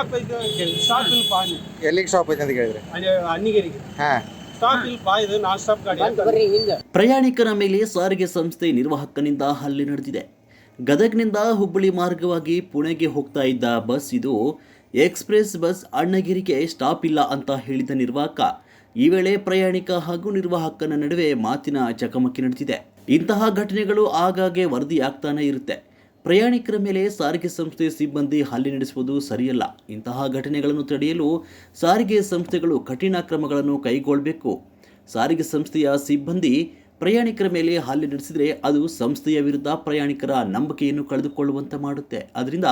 Stop ಐತೆ ಕೇಳಿ stop ಎಲ್ಲಿಗೆ ಅಂತ ಕೇಳಿದ್ರೆ? ಅಲ್ಲಿ ಅನ್ನಿಗೇರಿಗೆ. ಹಾಂ. ಸ್ಟಾಪ್ ಇಲ್ಲ ಇದು ನಾನ್ ಸ್ಟಾಪ್ ಗಾಡಿ ಅಂತ. ಪ್ರಯಾಣಿಕರ ಮೇಲೆ ಸಾರಿಗೆ ಸಂಸ್ಥೆ ನಿರ್ವಾಹಕನಿಂದ ಹಲ್ಲೆ ನಡೆದಿದೆ. ಗದಗ್ನಿಂದ ಹುಬ್ಬಳ್ಳಿ ಮಾರ್ಗವಾಗಿ ಪುಣೆಗೆ ಹೋಗ್ತಾ ಇದ್ದ ಬಸ್ ಇದು ಎಕ್ಸ್ಪ್ರೆಸ್ ಬಸ್ ಅಣ್ಣಗಿರಿಗೆ ಸ್ಟಾಪ್ ಇಲ್ಲ ಅಂತ ಹೇಳಿದ ನಿರ್ವಾಹಕ. ಈ ವೇಳೆ ಪ್ರಯಾಣಿಕ ಹಾಗೂ ನಿರ್ವಾಹಕನ ನಡುವೆ ಮಾತಿನ ಚಕಮಕಿ ನಡೆದಿದೆ. ಇಂತಹ ಘಟನೆಗಳು ಆಗಾಗ್ಗೆ ವರದಿಯಾಗ್ತಾನೆ ಇರುತ್ತೆ. ಪ್ರಯಾಣಿಕರ ಮೇಲೆ ಸಾರಿಗೆ ಸಂಸ್ಥೆ ಸಿಬ್ಬಂದಿ ಹಲ್ಲೆ ನಡೆಸುವುದು ಸರಿಯಲ್ಲ. ಇಂತಹ ಘಟನೆಗಳನ್ನು ತಡೆಯಲು ಸಾರಿಗೆ ಸಂಸ್ಥೆಗಳು ಕಠಿಣ ಕ್ರಮಗಳನ್ನು ಕೈಗೊಳ್ಳಬೇಕು. ಸಾರಿಗೆ ಸಂಸ್ಥೆಯ ಸಿಬ್ಬಂದಿ ಪ್ರಯಾಣಿಕರ ಮೇಲೆ ಹಲ್ಲೆ ನಡೆಸಿದರೆ ಅದು ಸಂಸ್ಥೆಯ ವಿರುದ್ಧ ಪ್ರಯಾಣಿಕರ ನಂಬಿಕೆಯನ್ನು ಕಳೆದುಕೊಳ್ಳುವಂತೆ ಮಾಡುತ್ತೆ. ಅದರಿಂದ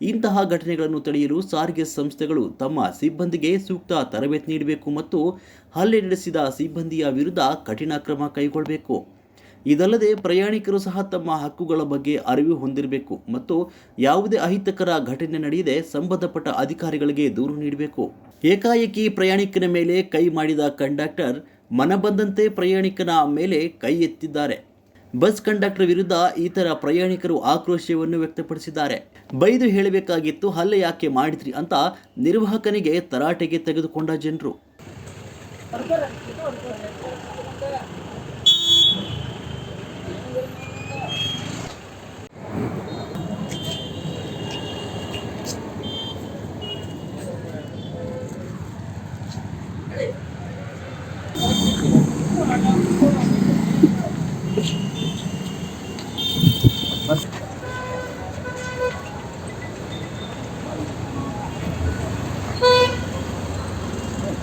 ಇಂತಹ ಘಟನೆಗಳನ್ನು ತಡೆಯಲು ಸಾರಿಗೆ ಸಂಸ್ಥೆಗಳು ತಮ್ಮ ಸಿಬ್ಬಂದಿಗೆ ಸೂಕ್ತ ತರಬೇತಿ ನೀಡಬೇಕು ಮತ್ತು ಹಲ್ಲೆ ನಡೆಸಿದ ಸಿಬ್ಬಂದಿಯ ವಿರುದ್ಧ ಕಠಿಣ ಕ್ರಮ ಕೈಗೊಳ್ಳಬೇಕು. ಇದಲ್ಲದೆ ಪ್ರಯಾಣಿಕರು ಸಹ ತಮ್ಮ ಹಕ್ಕುಗಳ ಬಗ್ಗೆ ಅರಿವು ಹೊಂದಿರಬೇಕು ಮತ್ತು ಯಾವುದೇ ಅಹಿತಕರ ಘಟನೆ ನಡೆಯದೆ ಸಂಬಂಧಪಟ್ಟ ಅಧಿಕಾರಿಗಳಿಗೆ ದೂರು ನೀಡಬೇಕು. ಏಕಾಏಕಿ ಪ್ರಯಾಣಿಕನ ಮೇಲೆ ಕೈ ಮಾಡಿದ ಕಂಡಕ್ಟರ್ ಮನಬಂದಂತೆ ಪ್ರಯಾಣಿಕನ ಮೇಲೆ ಕೈ ಎತ್ತಿದ್ದಾರೆ. ಬಸ್ ಕಂಡಕ್ಟರ್ ವಿರುದ್ಧ ಇತರ ಪ್ರಯಾಣಿಕರು ಆಕ್ರೋಶವನ್ನು ವ್ಯಕ್ತಪಡಿಸಿದ್ದಾರೆ. ಬೈದು ಹೇಳಬೇಕಾಗಿತ್ತು, ಹಲ್ಲೆ ಯಾಕೆ ಮಾಡಿದ್ರಿ? ಅಂತ ನಿರ್ವಾಹಕನಿಗೆ ತರಾಟೆಗೆ ತೆಗೆದುಕೊಂಡ ಜನರು.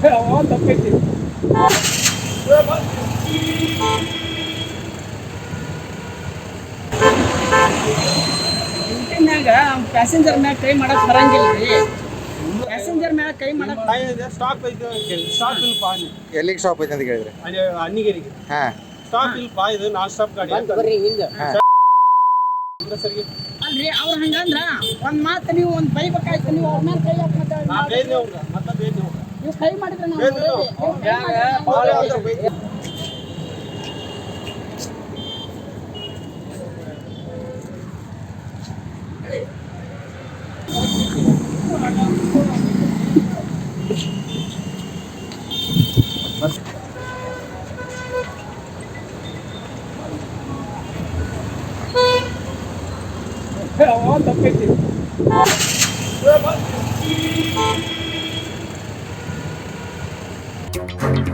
I want the picture. Passenger ಮ್ಯಾಗ ಕೈ ಮಾಡಕ್ ಬರಂಗಿಲ್ಲ ರೀ ಪ್ಯಾಸೆಂಜರ್ ಮ್ಯಾಗ ಕೈ ಮಾಡಕ್ ಸ್ಟಾಪ್ ಐತೆ ಕೇಳಿ ಸ್ಟಾಪ್ ಇಲ್ಲ ಪಾ ಅಲ್ಲಿ ಎಲ್ಲಿಗೆ ಸ್ಟಾಪ್ ಐತೆ ಅಂತ ಕೇಳಿದ್ರೆ? ಅಲ್ಲಿ ಅನ್ನಿಗೇರಿಗೆ. ಸ್ಟಾಕ್ ಸ್ಟಾಪ್ ಇಲ್ಲ ಪಾ ಇದು ನಾನ್ ಸ್ಟಾಪ್ ಗಾಡಿ ಅಂತ. ಸರಿಗೆ ಅಲ್ರಿ ಅವ್ರ ಹಂಗಂದ್ರ ಒಂದ್ ಮಾತು ನೀವು ಒಂದ್ ಬೈಬೇಕಾಯ್ತು ನೀವು ಅವ್ರ ಮೇಲೆ ಕೈ ಹಾಕ್ಬೇಕು ಮತ್ತೆ ನೀವು ಕೈ ಮಾಡಿದ್ರೆ ನಾವು ಬೇಯ್ದೆ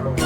ನಾವು.